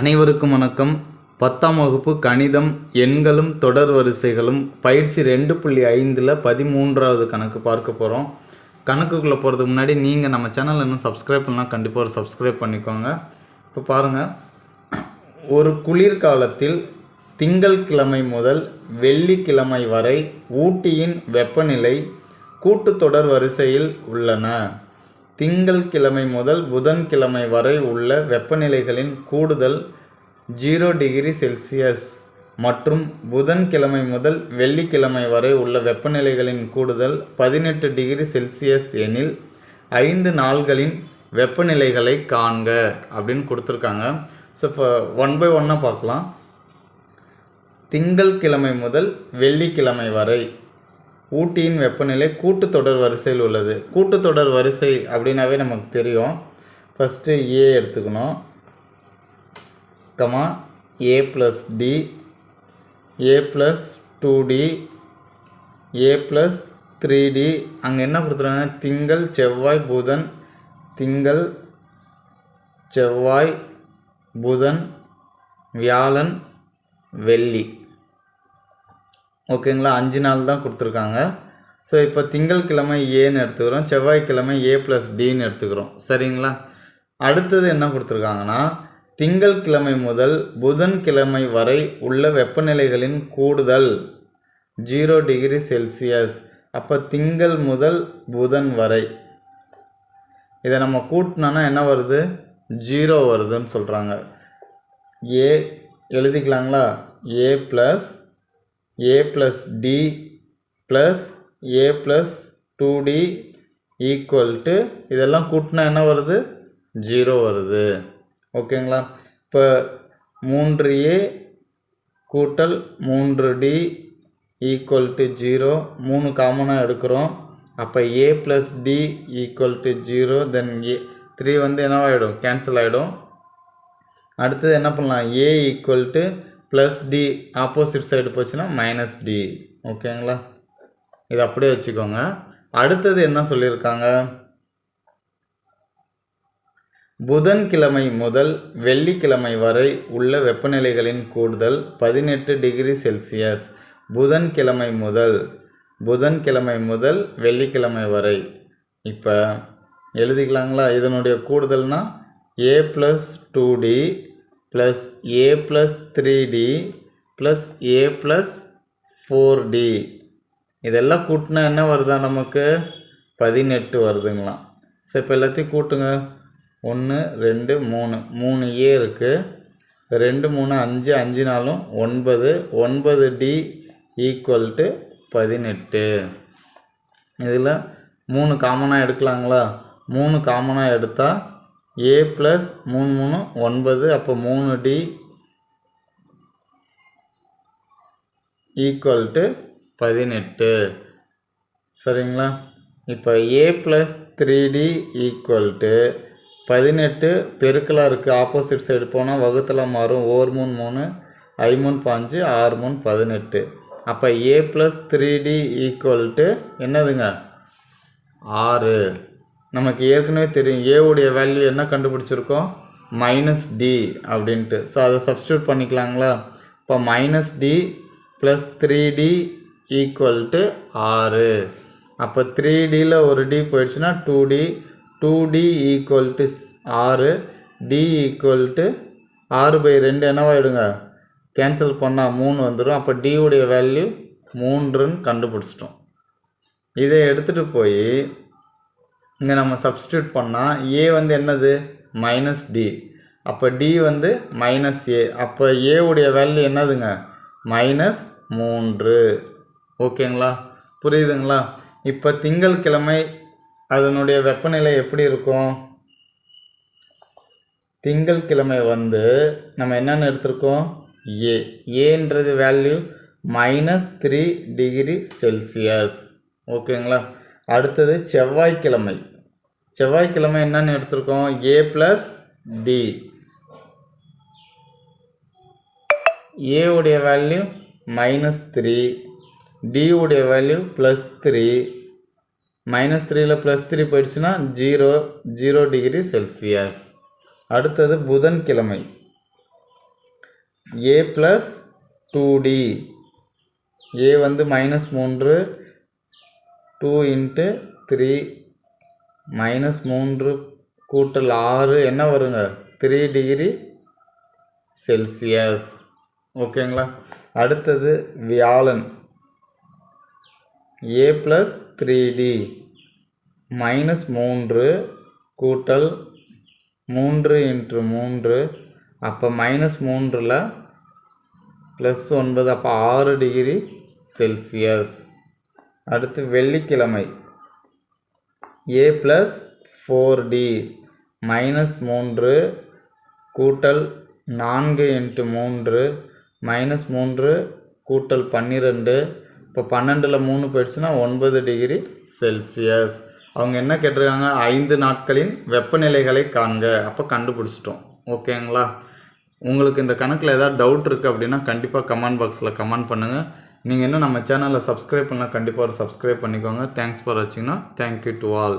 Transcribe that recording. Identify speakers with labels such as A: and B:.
A: அனைவருக்கும் வணக்கம். பத்தாம் வகுப்பு கணிதம் எண்களும் தொடர் வரிசைகளும் பயிற்சி ரெண்டு புள்ளி ஐந்தில் பதிமூன்றாவது கணக்கு பார்க்க போகிறோம் கணக்குக்குள்ளே போகிறதுக்கு முன்னாடி நீங்கள் நம்ம சேனல் இன்னும் சப்ஸ்கிரைப் பண்ணலாம் கண்டிப்பாக ஒரு சப்ஸ்கிரைப் பண்ணிக்கோங்க. இப்போ பாருங்கள் ஒரு குளிர்காலத்தில் திங்கள்கிழமை முதல் வெள்ளிக்கிழமை வரை ஊட்டியின் வெப்பநிலை கூட்டுத்தொடர் வரிசையில் உள்ளன. திங்கள்கிழமை முதல் புதன்கிழமை வரை உள்ள வெப்பநிலைகளின் கூடுதல் ஜீரோ டிகிரி செல்சியஸ் மற்றும் புதன்கிழமை முதல் வெள்ளிக்கிழமை வரை உள்ள வெப்பநிலைகளின் கூடுதல் பதினெட்டு டிகிரி செல்சியஸ் எனில் ஐந்து நாள்களின் வெப்பநிலைகளை காண்க அப்படின்னு கொடுத்துருக்காங்க. ஸோ இப்போ ஒன் பை ஒன்னாக பார்க்கலாம். திங்கள்கிழமை முதல் வெள்ளிக்கிழமை வரை ஊட்டியின் வெப்பநிலை கூட்டுத்தொடர் வரிசையில் உள்ளது. கூட்டுத்தொடர் வரிசை அப்படின்னாவே நமக்கு தெரியும். ஃபஸ்ட்டு ஏ எடுத்துக்கணும். Comma A plus D A plus two D A plus three D அங்கே என்ன கொடுத்துருக்காங்க? திங்கள் செவ்வாய் புதன். திங்கள் செவ்வாய் புதன் வியாழன் வெள்ளி. ஓகேங்களா? அஞ்சு நாள் தான் கொடுத்துருக்காங்க. ஸோ இப்போ திங்கள்கிழமை ஏன்னு எடுத்துக்கிறோம். செவ்வாய்க்கிழமை ஏ ப்ளஸ் டின்னு எடுத்துக்கிறோம். சரிங்களா? அடுத்தது என்ன கொடுத்துருக்காங்கன்னா திங்கள்கிழமை முதல் புதன்கிழமை வரை உள்ள வெப்பநிலைகளின் கூடுதல் ஜீரோ டிகிரி செல்சியஸ் அப்போ திங்கள் முதல் புதன் வரை. இதை நம்ம கூட்டினோன்னா என்ன வருது? ஜீரோ வருதுன்னு சொல்கிறாங்க A எழுதிக்கலாங்களா? A plus A plus D plus A plus two D equal to இதெல்லாம் கூட்டினா என்ன வருது? ஜீரோ வருது. ஓகேங்களா? இப்போ மூன்று ஏ கூட்டல் மூன்று டி ஈக்குவல் டு ஜீரோ மூணு காமனாக எடுக்கிறோம். அப்போ A plus D equal to zero then A three வந்து என்னவாகிடும் கேன்சல் ஆகிடும் அடுத்தது என்ன பண்ணலாம்? A equal to plus D opposite side போச்சுன்னா மைனஸ் டி ஓகேங்களா இது அப்படியே வச்சுக்கோங்க. அடுத்தது என்ன சொல்லியிருக்காங்க? புதன்கிழமை முதல் வெள்ளிக்கிழமை வரை உள்ள வெப்பநிலைகளின் கூடுதல் பதினெட்டு டிகிரி செல்சியஸ். புதன்கிழமை முதல் புதன்கிழமை முதல் வெள்ளிக்கிழமை வரை. இப்போ எழுதிக்கலாங்களா? இதனுடைய கூடுதல்னா A plus two D plus A plus three D plus A plus four D இதெல்லாம் கூட்டினா என்ன வருதா நமக்கு? பதினெட்டு வருதுங்களாம். சரி இப்போ எல்லாத்தையும் கூட்டுங்க. ஒன்று ரெண்டு மூணு. மூணு ஏ இருக்குது ரெண்டு மூணு அஞ்சு அஞ்சு நாளும் ஒன்பது. ஒன்பது டி ஈக்குவல் டு பதினெட்டு. இதில் மூணு காமனாக எடுக்கலாங்களா? மூணு காமனாக எடுத்தால் ஏ ப்ளஸ் மூணு மூணு ஒன்பது அப்போ மூணு டி ஈக்குவல் டு பதினெட்டு. சரிங்களா? இப்போ A plus three D equal to பதினெட்டு பெருக்கலாக இருக்குது ஆப்போசிட் சைடு போனால் வகுத்தில் மாறும். ஓர் மூணு மூணு ஐ மூணு பாஞ்சு ஆறு மூணு பதினெட்டு. அப்போ A plus three D equal to என்னதுங்க? ஆறு. நமக்கு ஏற்கனவே தெரியும் ஏவுடைய வேல்யூ என்ன கண்டுபிடிச்சிருக்கோம்? மைனஸ் டி அப்படின்ட்டு. ஸோ அதை சப்ஸ்டியூட் பண்ணிக்கலாங்களா? இப்போ minus D plus three D equal to ஆறு. அப்போ த்ரீ டியில் ஒரு டி போயிடுச்சுன்னா two D two D equal to ஆறு. டி ஈக்குவல் டு ஆறு பை ரெண்டு என்னவாயிடுங்க? கேன்சல் பண்ணால் மூணு வந்துடும். அப்போ டியுடைய வேல்யூ மூன்றுன்னு கண்டுபிடிச்சிட்டோம். இதை எடுத்துகிட்டு போய் இங்கே நம்ம சப்ஸ்டியூட் பண்ணால் ஏ வந்து என்னது? மைனஸ் டி அப்போ டி வந்து மைனஸ் ஏ அப்போ ஏவுடைய வேல்யூ என்னதுங்க? மைனஸ் மூன்று. ஓகேங்களா? புரியுதுங்களா? இப்போ திங்கள்கிழமை அதனுடைய வெப்பநிலை எப்படி இருக்கும்? திங்கள்கிழமை வந்து நம்ம என்னென்னு எடுத்திருக்கோம்? ஏ ஏன்றது value minus three degree Celsius ஓகேங்களா? அடுத்தது செவ்வாய்க்கிழமை. செவ்வாய்க்கிழமை என்னென்னு எடுத்திருக்கோம். ஏ ப்ளஸ் டி ஏ உடைய வேல்யூ மைனஸ் த்ரீ டி உடைய வேல்யூ ப்ளஸ் த்ரீ மைனஸ் த்ரீயில் ப்ளஸ் த்ரீ போயிடுச்சுன்னா ஜீரோ ஜீரோ டிகிரி செல்சியஸ் அடுத்தது புதன்கிழமை. A plus two D A வந்து மைனஸ் மூன்று டூ இன்ட்டு த்ரீ மைனஸ் மூன்று கூட்டல் ஆறு. என்ன வருங்க? த்ரீ டிகிரி செல்சியஸ் ஓகேங்களா அடுத்தது வியாழன். A plus three D minus மூன்று கூட்டல் மூன்று இன்ட்டு மூன்று. அப்போ மைனஸ் மூன்றில் ப்ளஸ் ஒன்பது அப்போ ஆறு டிகிரி செல்சியஸ் அடுத்து வெள்ளிக்கிழமை. A plus four D minus மூன்று கூட்டல் நான்கு இன்ட்டு மூன்று மைனஸ் மூன்று கூட்டல் பன்னிரெண்டு. இப்போ பன்னெண்டில் மூணு போயிடுச்சுன்னா ஒன்பது டிகிரி செல்சியஸ். அவங்க என்ன கேட்டிருக்காங்க? ஐந்து நாட்களின் வெப்பநிலைகளை காண்க. அப்போ கண்டுபிடிச்சிட்டோம். ஓகேங்களா? உங்களுக்கு இந்த கணக்கில் ஏதாவது டவுட் இருக்குது அப்படின்னா கண்டிப்பாக கமெண்ட் பாக்ஸில் கமெண்ட் பண்ணுங்கள் நீங்கள் இன்னும் நம்ம சேனலை சப்ஸ்கிரைப் பண்ணால் கண்டிப்பாக ஒரு சப்ஸ்கிரைப் பண்ணிக்கோங்க. தேங்க்ஸ் ஃபார் வாட்சிங்னா தேங்க்யூ டு ஆல்